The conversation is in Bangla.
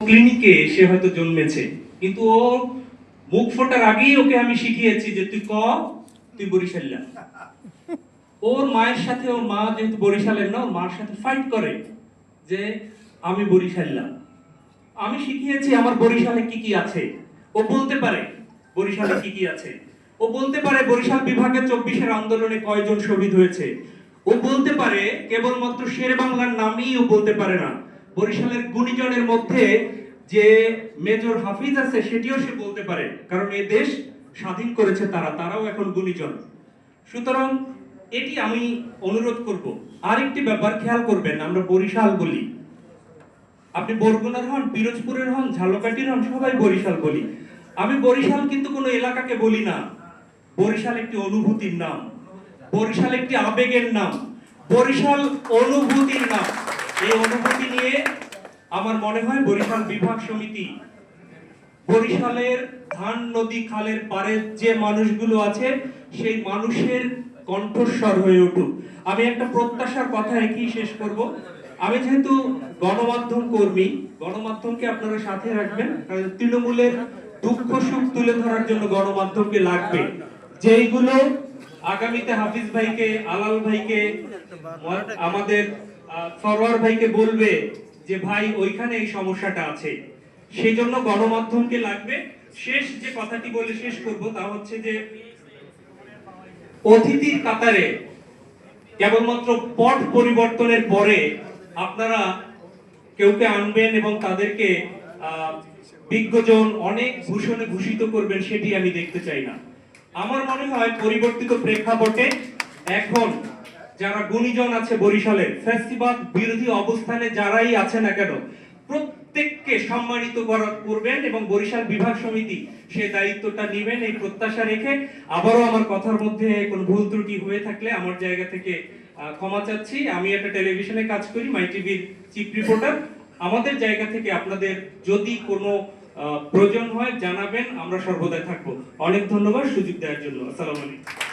ক্লিনিকে সে হয়তো জন্মেছে। কিন্তু ও মুখ ফোটার আগেই ওকে আমি শিখিয়েছি যে তুই ক, তুই বরিশাল্লা ওর মায়ের সাথে, ওর মা যেহেতু বরিশালের না, ওর মার সাথে ফাইট করে যে আমি বরিশাল্লা আমি শিখিয়েছি আমার বরিশালে কি কি আছে। ও বলতে পারে বরিশালে কি কি আছে। ও বলতে পারে বরিশাল বিভাগে চব্বিশের আন্দোলনে কয়জন শহীদ হয়েছে। ও বলতে পারে কেবলমাত্র শের বাংলার নামই ও বলতে পারে না। বরিশালের গুণীজনের মধ্যে যে মেজর হাফিজ আছে, সেটিও সে বলতে পারে। কারণ এই দেশ স্বাধীন করেছে তারা, তারাও এখন গুণীজন। সুতরাং এটি আমি অনুরোধ করব। আরেকটি ব্যাপার খেয়াল করবেন, আমরা বরিশাল বলি। আপনি বরগুনার হন, পিরোজপুরের হন, ঝালকাঠির হন, সবাই বরিশাল বলি। আমি বরিশাল কিন্তু কোনো এলাকাকে বলি না। বরিশাল একটি অনুভূতির নাম। বরিশাল একটি আবেগের নাম। বরিশাল অনুভূতির নাম। এই অনুভূতি নিয়ে আমার মনে হয় বরিশাল বিভাগ সমিতি, বরিশালের ধান নদী খালের পারে যে মানুষগুলো আছে, সেই মানুষের কণ্ঠস্বর হয়ে উঠুক। আমি একটা প্রত্যাশার কথা একই শেষ করব। আমি যেহেতু গণমাধ্যম কর্মী, গণমাধ্যমকে আপনারা সাথে রাখবেন তৃণমূলের দুঃখ সুখ তুলে ধরার জন্য গণমাধ্যমকে লাগবে। যেইগুলো আগামীতে হাফিজ ভাইকে, আলাল ভাইকে, আমাদের সরোয়ার ভাইকে বলবে যে, ভাই, ওইখানে এই সমস্যাটা আছে। সেই জন্য গণমাধ্যমকে লাগবে। শেষ যে কথাটি বলে শেষ করব তা হচ্ছে যে, অতিথির কাতারে কেবলমাত্র পট পরিবর্তনের পরে আপনারা কেউকে আনবেন এবং তাদেরকে বিজ্ঞজন অনেক ভূষণে ভূষিত করবেন সেটি আমি দেখতে চাই না। আমার মনে হয় পরিবর্তিত প্রেক্ষাপটে এখন যারা গুণীজন আছে বরিশালের ফেস্টিভাল বিরোধী অবস্থানে যারাই আছে না কেন, প্রত্যেককে সম্মানিত করা- করবেন এবং বরিশাল বিভাগ সমিতি সে দায়িত্বটা নেবেন এই প্রত্যাশা রেখে। আবারও আমার কথার মধ্যে কোনো ভুল ত্রুটি হয়ে থাকলে আমার জায়গা থেকে ক্ষমা চাচ্ছি। আমি একটা টেলিভিশনে কাজ করি, মাই টিভির চিফ রিপোর্টার। আমাদের জায়গা থেকে আপনাদের যদি কোনো প্রয়োজন হয় জানাবেন, আমরা সর্বদাই থাকব। অনেক ধন্যবাদ সুযোগ দেওয়ার জন্য। আসসালামু আলাইকুম।